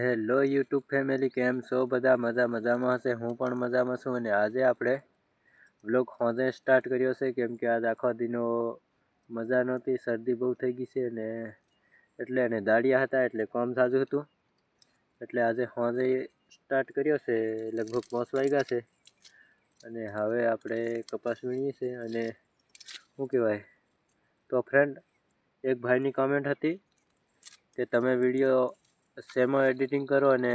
Hello YouTube family, કેમ છો? બધા મજા, મજામાં હશે? હું પણ મજામાં છું અને આજે આપણે બ્લોગ હોજે સ્ટાર્ટ કર્યો છે. કેમ કે આજ આખો દિનો મજા નહોતી, શરદી બહુ થઈ ગઈ છે અને એટલે અને દાડિયા હતા એટલે કામ સાજું હતું. એટલે આજે હોજે સ્ટાર્ટ કર્યો છે, લગભગ પાંચ વાગ્યા છે. અને હવે આપણે કપાસ વીણીએ છે અને શું કહેવાય? તો ફ્રેન્ડ એક ભાઈની કોમેન્ટ હતી કે તમે વીડિયો શેમાં એડિટિંગ કરો અને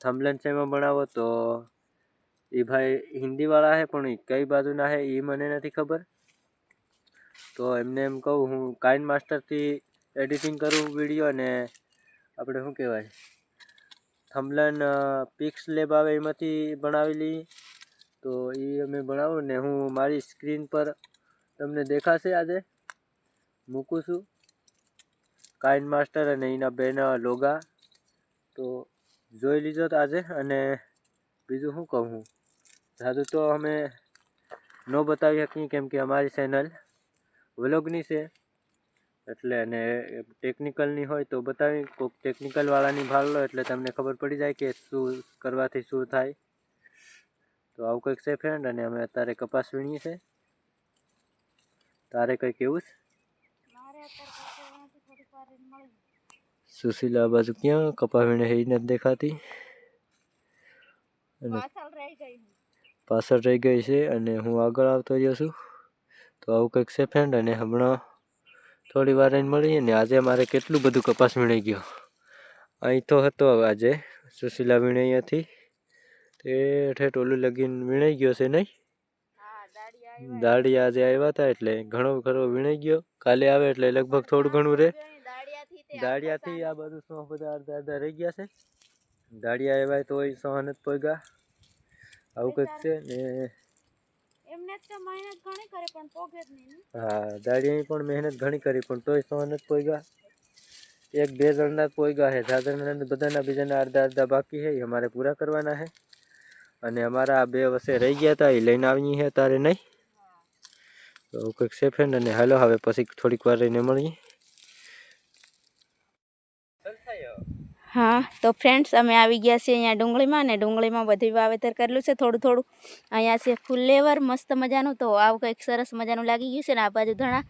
થંબલેન શેમાં બનાવો તો એ ભાઈ હિન્દીવાળા છે પણ કઈ બાજુના છે એ મને નથી ખબર. તો એમને એમ કહું, હું કાઇન માસ્ટરથી એડિટિંગ કરું વીડિયો અને આપણે શું કહેવાય થમલન પિક્સ લેબ આવે એમાંથી બનાવી લઈએ. તો એ અમે બનાવું ને હું મારી સ્ક્રીન પર તમને દેખાશે આજે. મૂકું છું. કાઇન માસ્ટર અને એના બેન લોગા. તો જોઈ લીધો તો આજે અને બીજું શું કહું હું? જાદુ તો અમે ન બતાવી શકીએ કેમ કે અમારી ચેનલ વ્લોગની છે. એટલે અને ટેકનિકલની હોય તો બતાવી કોઈક ટેકનિકલવાળાની ભાગ લો એટલે તમને ખબર પડી જાય કે શું કરવાથી શું થાય. તો આવું કંઈક છે ફ્રેન્ડ અને અમે અત્યારે કપાસ વીણીએ છે તારે કંઈક એવું છે? સુશીલા આ બાજુ ક્યાં? કપાવીને હે નથી દેખાતી. પાછળ રહી ગઈ છે અને હું આગળ આવતો રહ્યો છું. તો આવું કંઈક છે ફ્રેન્ડ અને હમણાં થોડી વાર મળીએ ને આજે મારે કેટલું બધું કપાસ વીણાઈ ગયો. અહીં તો હતો આજે. સુશીલા વીણે હતી તે ઠેઠ ઓલું લગીને વીણાઈ ગયો છે નહીં? દાડી આજે આવ્યા હતા એટલે ઘણો ખરો વીણાઈ ગયો. કાલે આવે એટલે લગભગ થોડું ઘણું રહે દાડિયાથી આ બધું સો બધા અડધા અડધા રહી ગયા છે. દાડિયા આવ્યા તો એ જ નથી પોગ્યા. આવું કંઈક છે ને? એમને તો મહેનત ઘણી કરે પણ પોગે જ નહીં હા દાડિયાની પણ મહેનત ઘણી કરી પણ તોય સો નથી પોગ્યા. એક બે જણના પોગ્યા છે. જાદરના બધાના બીજાના અડધા અડધા બાકી છે. એ અમારે પૂરા કરવાના છે. અને અમારા આ બે વર્ષે રહી ગયા હતા. એ લઈને આવી છે તારે નહીં? તો કંઈક છે ફ્રેન્ડ અને હાલો હવે પછી થોડીક વાર રહીને મળીએ. હા. તો ફ્રેન્ડ્સ અમે આવી ગયા છીએ અહીંયા ડુંગળીમાં ને ડુંગળીમાં બધું વાવેતર કરેલું છે થોડું થોડું. અહીંયા છે ફુલ્લેવર મસ્ત મજાનું. તો આવું કંઈક સરસ મજાનું લાગી ગયું છે ને આ બાજુ ધણા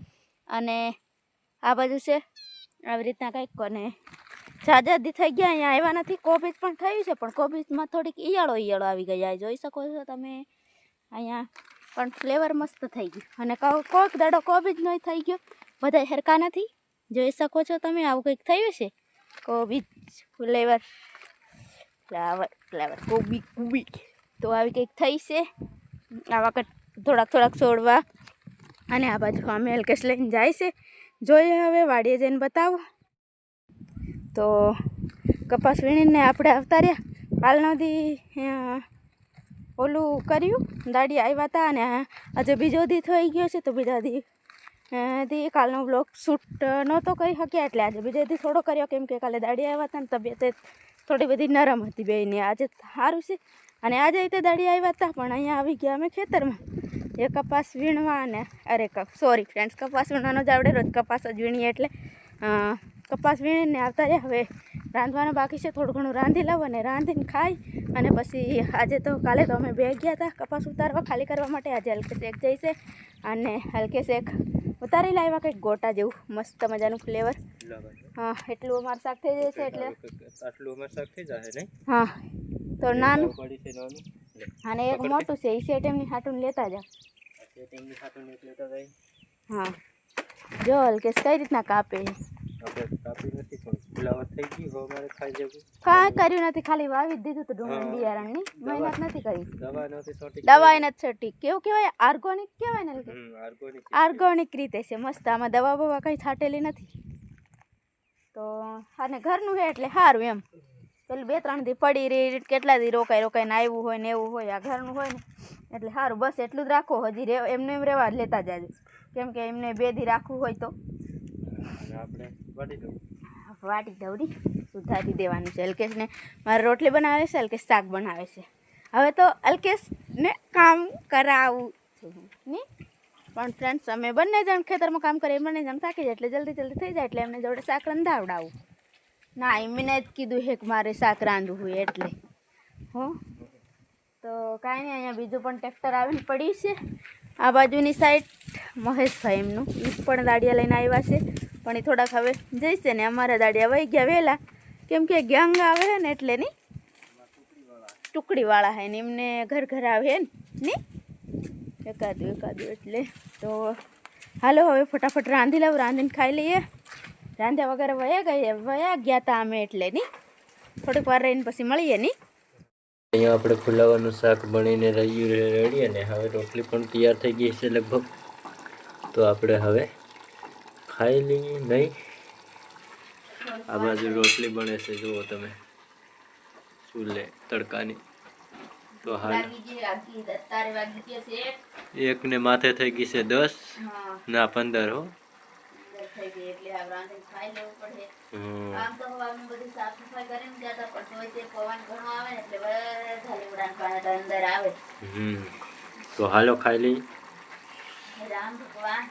અને આ બાજુ છે આવી રીતના કંઈક અને જાજાદી થઈ ગયા અહીંયા. આવ્યા નથી, કોબીજ પણ થયું છે, પણ કોબીજમાં થોડીક ઈયળો ઈયળો આવી ગયા જોઈ શકો છો તમે. અહીંયા પણ ફ્લેવર મસ્ત થઈ ગયું. અને કોઈક દાડો કોબીજ નહીં થઈ ગયો. બધા હરકા નથી. જોઈ શકો છો તમે, આવું કંઈક થયું છે. કોબીજ. ફ્લેવર ફ્લાવર ફ્લાવર કોબી કોબી તો આવી કંઈક થઈ છે આ વખત થોડાક થોડાક છોડવા. અને આ બાજુ અમે એલકેશ લઈને જાય છે. જોઈએ હવે વાડીએ જઈને બતાવો. તો કપાસ વીણીને આપણે આવતા રહ્યા. કાલનો દી અ, ઓલું કર્યું. દાડી આવ્યા હતા અને આજે બીજો દી થઈ ગયો છે તો બીજા દી દી કાલનો બ્લોગ શૂટ નહોતો કરી શક્યા, એટલે આજે બીજેથી થોડો કર્યો, કેમ કે કાલે દાડી આવ્યા હતા ને તબિયત થોડી બધી નરમ હતી બેની આજે સારું છે. અને આજે તે દાડી આવ્યા હતા, પણ અહીંયા આવી ગયા અમે ખેતરમાં. એ કપાસ વીણવા અને અરે સોરી ફ્રેન્ડ્સ કપાસ વીણવાનો જ આવડે, રોજ કપાસ જ વીણીએ એટલે કપાસ વીણીને આવતા રહ્યા હવે રાંધવાનું બાકી છે, થોડું ઘણું રાંધી લાવો અને રાંધીને ખાઈ. અને પછી આજે તો કાલે તો અમે બે ગયા હતા કપાસ ઉતારવા, ખાલી કરવા માટે. આજે હલકે શેક જઈશે અને હલકે શેક ઉતારી લાવ્યા કંઈક ગોટા જેવું મસ્ત મજાનું ફ્લેવર હા એટલું અમારું શાક થઈ જાય છે એટલે. આટલું અમારે શાક થઈ જાય હા તો નાનું. અને એક મોટું છે એ સેટેમની હાટું લેતા તો હા. જો હલકેશ કઈ રીતના કાપે આપણે કાપી નથી પણ ફુલાવર થઈ ગઈ. હવે અમારે ખાઈ જવું કાંઈ કર્યું નથી. ખાલી વાવી દીધું હતું ડુંગળી. બિયારણની. મહેનત નથી કરી. દવા નથી છોટી દવા નથી છટી કેવું કહેવાય? આર્ગોનિક કહેવાય ને? આર્ગોનિક રીતે. છે. મસ્ત. આમાં દવા બવા કંઈ છાટેલી નથી. તો અને ઘરનું છે એટલે સારું એમ. પેલું બે ત્રણ દી પડી રહી. કેટલા દી રોકાઈ રોકાઈને આવ્યું હોય ને એવું હોય. આ ઘરનું હોય ને એટલે સારું. બસ એટલું જ રાખો. હજી એમને એમ રહેવા લેતા જાજો. કેમ કે એમને બે દી રાખવું હોય તો. આપણે વાટી દવડી સુધારી દેવાનું છે. અલ્કેશને મારે રોટલી બનાવે છે, અલ્કેશ શાક બનાવે છે. હવે તો અલ્કેશને કામ કરાવું છું ને? પણ ફ્રેન્ડ્સ અમે બંને જણ ખેતરમાં કામ કરીએ, બંને જણ થાકી જાય, એટલે જલ્દી જલ્દી થઈ જાય, એટલે એમને જોડે શાક રંધાવડાવું ના, એમને જ કીધું છે કે મારે શાક રાંધવું હોય એટલે. હો? તો કાંઈ નહીં, અહીંયા બીજું પણ ટ્રેક્ટર આવીને પડ્યું છે. આ બાજુની સાઈડ મહેશભાઈ એમનું. એ પણ દાડિયા લઈને આવ્યા છે. પણ એ થોડાક હવે જઈશે ને અમારા દાડિયા વહી ગયા વહેલા કેમ કે ગેંગ આવે ને એટલે નહીં ટુકડીવાળા હે ને એમને ઘર ઘર આવે ને નહીં એકાદું એકાદું એટલે તો હાલો હવે ફટાફટ રાંધી લઉં રાંધીને ખાઈ લઈએ. રાંધ્યા વગર વયા ગયા વયા ગયા તા અમે એટલે નહીં થોડીક વાર રહીને પછી મળીએ નહીં અહીંયા આપણે ફુલાવાનું શાક બનીને રહ્યું રેડી અને હવે રોટલી પણ તૈયાર થઈ ગઈ છે લગભગ. તો આપણે હવે ખાઈ લઈએ નહીં આ બાજુ રોટલી બને છે જુઓ તમે. ચૂલે તડકાની. તો હાલ એકને માથે થઈ ગઈ છે દસ ના પંદર હો. ને તો હાલો ખાઈ લઈ રામ ભગવાન.